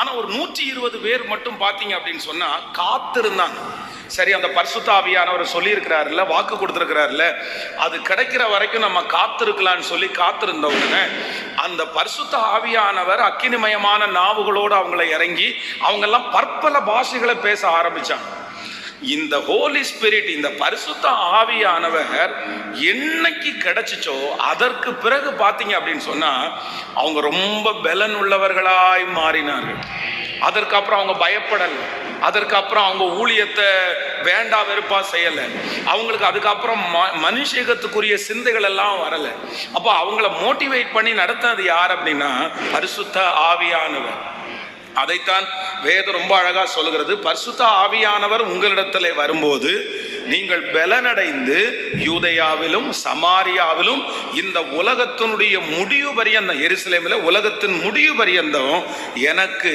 ஆனா ஒரு நூற்றி இருபது பேர் மட்டும் பாத்தீங்க அப்படின்னு சொன்னா காத்திருந்தாங்க. சரி அந்த பரிசுத்த ஆவியானவர் சொல்லியிருக்கிறாருல்ல வாக்கு கொடுத்துருக்கிறாருல்ல அது கிடைக்கிற வரைக்கும் நம்ம காத்திருக்கலாம்னு சொல்லி காத்திருந்த உடனே அந்த பரிசுத்த ஆவியானவர் அக்கினிமயமான நாவுகளோடு அவங்கள இறங்கி அவங்கெல்லாம் பற்பல பாஷைகளை பேச ஆரம்பித்தாங்க இந்த ஹோலி ஸ்பிரிட் இந்த பரிசுத்த ஆவியானவர் என்னைக்கு கிடைச்சிச்சோ அதற்கு பிறகு பார்த்தீங்க அப்படின்னு சொன்னா அவங்க ரொம்ப பலன் உள்ளவர்களாய் மாறினார்கள். அதற்கு அப்புறம் அவங்க பயப்படலை. அதற்கப்புறம் அவங்க ஊழியத்தை வேண்டா வெறுப்பா செய்யலை. அவங்களுக்கு அதுக்கப்புறம் ம- மனுஷகத்துக்குரிய சிந்தைகள் எல்லாம் வரலை. அப்போ அவங்கள மோட்டிவேட் பண்ணி நடத்தினது யார் அப்படின்னா பரிசுத்த ஆவியானவர். அதைத்தான் வேதம் ரொம்ப அழகா சொல்லுகிறது. பரிசுத்த ஆவியானவர் உங்களிடத்தில் வரும்போது நீங்கள் பலனடைந்து யூதையாவிலும் சமாரியாவிலும் இந்த உலகத்தினுடைய முடிவு பரியந்தம் எருசலேமில் உலகத்தின் முடிவு பரியந்தம் எனக்கு